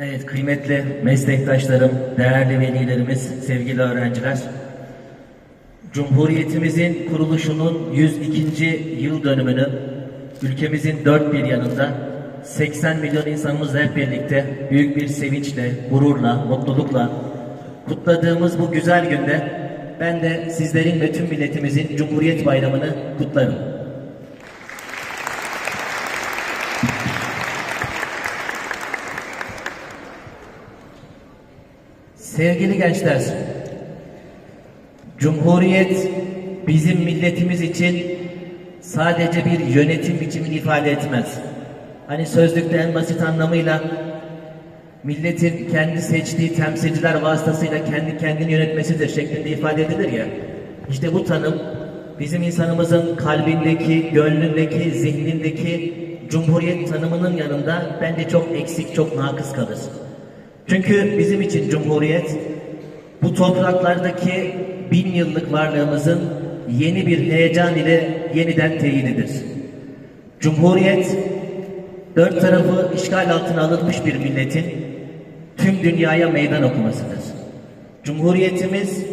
Evet, kıymetli meslektaşlarım, değerli velilerimiz, sevgili öğrenciler. Cumhuriyetimizin kuruluşunun 102. yıl dönümünü ülkemizin dört bir yanında 80 milyon insanımızla hep birlikte büyük bir sevinçle, gururla, mutlulukla kutladığımız bu güzel günde ben de sizlerin ve tüm milletimizin Cumhuriyet Bayramı'nı kutlarım. Sevgili gençler, Cumhuriyet bizim milletimiz için sadece bir yönetim biçimini ifade etmez. Hani sözlükte en basit anlamıyla milletin kendi seçtiği temsilciler vasıtasıyla kendi kendini yönetmesidir şeklinde ifade edilir ya. İşte bu tanım bizim insanımızın kalbindeki, gönlündeki, zihnindeki Cumhuriyet tanımının yanında bence çok eksik, çok nakıs kalır. Çünkü bizim için Cumhuriyet bu topraklardaki bin yıllık varlığımızın yeni bir heyecan ile yeniden teyididir. Cumhuriyet dört tarafı işgal altına alınmış bir milletin tüm dünyaya meydan okumasıdır. Cumhuriyetimiz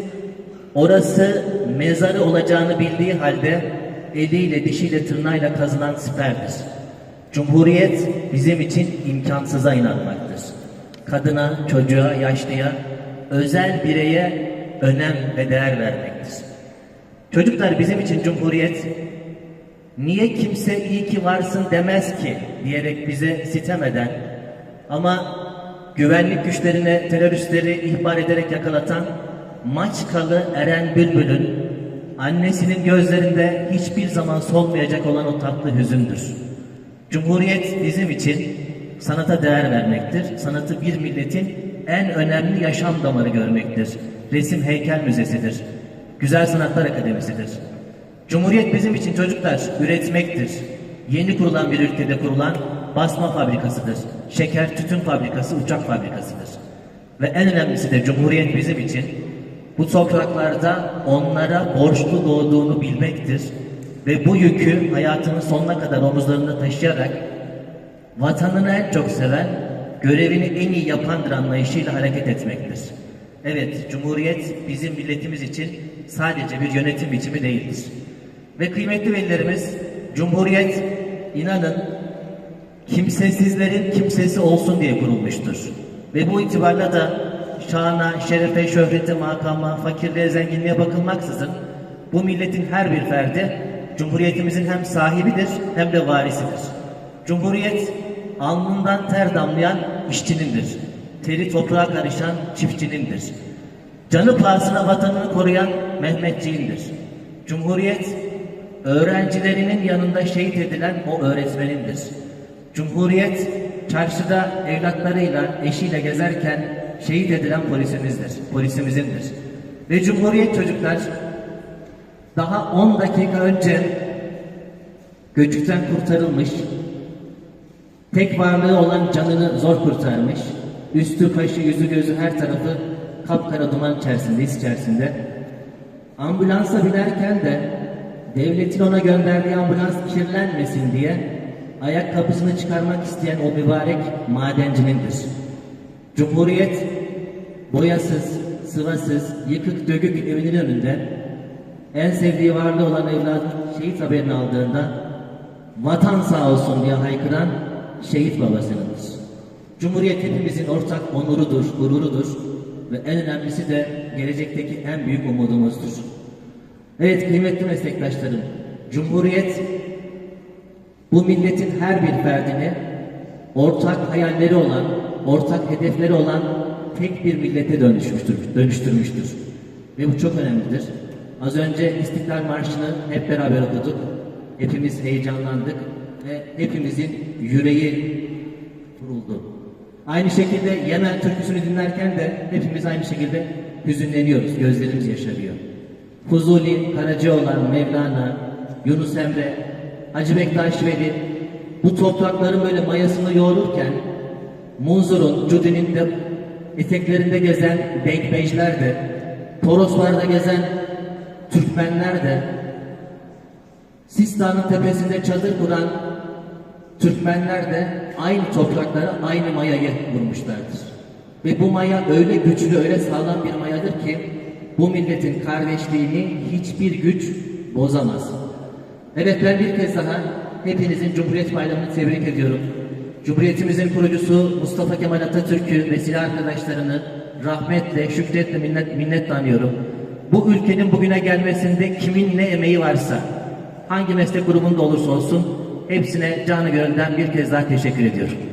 orası mezarı olacağını bildiği halde eliyle, dişiyle, tırnağıyla kazınan siperdir. Cumhuriyet bizim için imkansıza inanmaktır. Kadına, çocuğa, yaşlıya, özel bireye önem ve değer vermektir. Çocuklar bizim için Cumhuriyet niye kimse iyi ki varsın demez ki diyerek bize sitem eden ama güvenlik güçlerine teröristleri ihbar ederek yakalatan Maçkalı Eren Bülbül'ün annesinin gözlerinde hiçbir zaman solmayacak olan o tatlı hüzündür. Cumhuriyet bizim için sanata değer vermektir. Sanatı bir milletin en önemli yaşam damarı görmektir. Resim heykel müzesidir. Güzel Sanatlar Akademisidir. Cumhuriyet bizim için çocuklar üretmektir. Yeni kurulan bir ülkede kurulan basma fabrikasıdır. Şeker, tütün fabrikası, uçak fabrikasıdır. Ve en önemlisi de Cumhuriyet bizim için bu topraklarda onlara borçlu doğduğunu bilmektir. Ve bu yükü hayatının sonuna kadar omuzlarında taşıyarak vatanını en çok seven, görevini en iyi yapandır anlayışıyla hareket etmektir. Evet, Cumhuriyet bizim milletimiz için sadece bir yönetim biçimi değildir. Ve kıymetli velilerimiz, Cumhuriyet inanın kimsesizlerin kimsesi olsun diye kurulmuştur. Ve bu itibarla da şana, şerefe, şöhrete, makama, fakirliğe, zenginliğe bakılmaksızın bu milletin her bir ferdi Cumhuriyetimizin hem sahibidir hem de varisidir. Cumhuriyet alnından ter damlayan işçinindir. Teri toprağa karışan çiftçinindir. Canı pahasına vatanını koruyan Mehmetçiğindir. Cumhuriyet öğrencilerinin yanında şehit edilen o öğretmenindir. Cumhuriyet çarşıda evlatlarıyla, eşiyle gezerken şehit edilen polisimizdir, polisimizindir. Ve Cumhuriyet çocuklar daha 10 dakika önce göçükten kurtarılmış, tek varlığı olan canını zor kurtarmış, üstü, başı, yüzü, gözü her tarafı kapkara duman içerisinde, his içerisinde. Ambulansa binerken de devletin ona gönderdiği ambulans kirlenmesin diye ayakkabısını çıkarmak isteyen o mübarek madencinindir. Cumhuriyet boyasız, sıvasız, yıkık dökük evinin önünde en sevdiği varlığı olan evladı şehit haberini aldığında vatan sağ olsun diye haykıran şehit babasınındır. Cumhuriyet hepimizin ortak onurudur, gururudur ve en önemlisi de gelecekteki en büyük umudumuzdur. Evet kıymetli meslektaşlarım, Cumhuriyet bu milletin her bir ferdini ortak hayalleri olan, ortak hedefleri olan tek bir millete dönüşmüştür, dönüştürmüştür. Ve bu çok önemlidir. Az önce İstiklal Marşı'nı hep beraber okuduk. Hepimiz heyecanlandık ve hepimizin yüreği vuruldu. Aynı şekilde Yemen türküsünü dinlerken de hepimiz aynı şekilde hüzünleniyoruz, gözlerimiz yaşarıyor. Fuzuli, Karacaoğlan, Mevlana, Yunus Emre, Hacı Bektaş Veli bu toprakların böyle mayasını yoğururken Munzur'un, Cudi'nin de eteklerinde gezen Denkbejler de, Toroslarda gezen Türkmenler de, Sistan'ın tepesinde çadır kuran Türkmenler de aynı topraklara aynı mayayı vurmuşlardır. Ve bu maya öyle güçlü, öyle sağlam bir mayadır ki bu milletin kardeşliğini hiçbir güç bozamaz. Evet ben bir kez daha hepinizin Cumhuriyet Bayramı'nı tebrik ediyorum. Cumhuriyetimizin kurucusu Mustafa Kemal Atatürk'ü ve silah arkadaşlarını rahmetle, şükretle, minnet, anıyorum. Bu ülkenin bugüne gelmesinde kimin ne emeği varsa, hangi meslek grubunda olursa olsun hepsine canı gönülden bir kez daha teşekkür ediyorum.